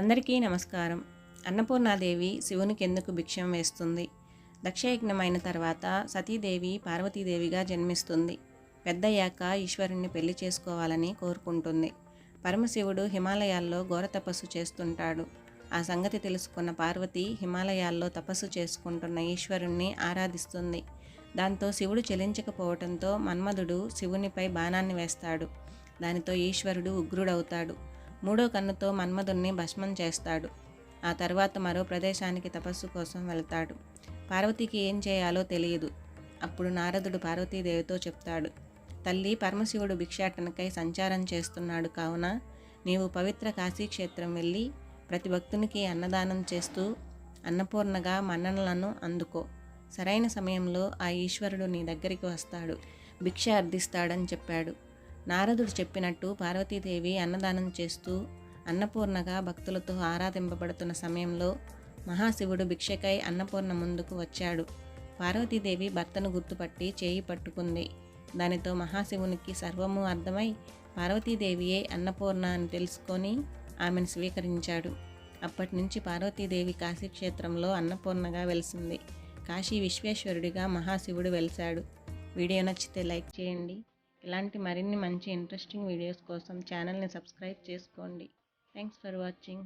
అందరికీ నమస్కారం. అన్నపూర్ణాదేవి శివునికి ఎందుకు భిక్షం వేస్తుంది? దక్షయజ్ఞమైన తర్వాత సతీదేవి పార్వతీదేవిగా జన్మిస్తుంది. పెద్దయ్యాక ఈశ్వరుణ్ణి పెళ్ళి చేసుకోవాలని కోరుకుంటుంది. పరమశివుడు హిమాలయాల్లో ఘోర తపస్సు చేస్తుంటాడు. ఆ సంగతి తెలుసుకున్న పార్వతి హిమాలయాల్లో తపస్సు చేసుకుంటున్న ఈశ్వరుణ్ణి ఆరాధిస్తుంది. దాంతో శివుడు చెలించకపోవటంతో మన్మధుడు శివునిపై బాణాన్ని వేస్తాడు. దానితో ఈశ్వరుడు ఉగ్రుడవుతాడు. మూడో కన్నుతో మన్మధుణ్ణి భస్మం చేస్తాడు. ఆ తర్వాత మరో ప్రదేశానికి తపస్సు కోసం వెళ్తాడు. పార్వతికి ఏం చేయాలో తెలియదు. అప్పుడు నారదుడు పార్వతీదేవితో చెప్తాడు. తల్లి పరమశివుడు భిక్షాటనకై సంచారం చేస్తున్నాడు కావున నీవు పవిత్ర కాశీక్షేత్రం వెళ్ళి ప్రతి భక్తునికి అన్నదానం చేస్తూ అన్నపూర్ణగా మన్ననలను అందుకో. సరైన సమయంలో ఆ ఈశ్వరుడు నీ దగ్గరికి వస్తాడు. భిక్ష అర్థిస్తాడని చెప్పాడు. నారదుడు చెప్పినట్టు పార్వతీదేవి అన్నదానం చేస్తూ అన్నపూర్ణగా భక్తులతో ఆరాధింపబడుతున్న సమయంలో మహాశివుడు భిక్షకై అన్నపూర్ణ ముందుకు వచ్చాడు. పార్వతీదేవి భర్తను గుర్తుపట్టి చేయి పట్టుకుంది. దానితో మహాశివునికి సర్వము అర్థమై పార్వతీదేవియే అన్నపూర్ణ అని తెలుసుకొని ఆమెను స్వీకరించాడు. అప్పటి నుంచి పార్వతీదేవి కాశీక్షేత్రంలో అన్నపూర్ణగా వెలిసింది. కాశీ విశ్వేశ్వరుడిగా మహాశివుడు వెలిశాడు. వీడియో నచ్చితే లైక్ చేయండి. ఇలాంటి మరిన్ని మంచి ఇంట్రెస్టింగ్ వీడియోస్ కోసం ఛానల్ని సబ్స్క్రైబ్ చేసుకోండి. Thanks for watching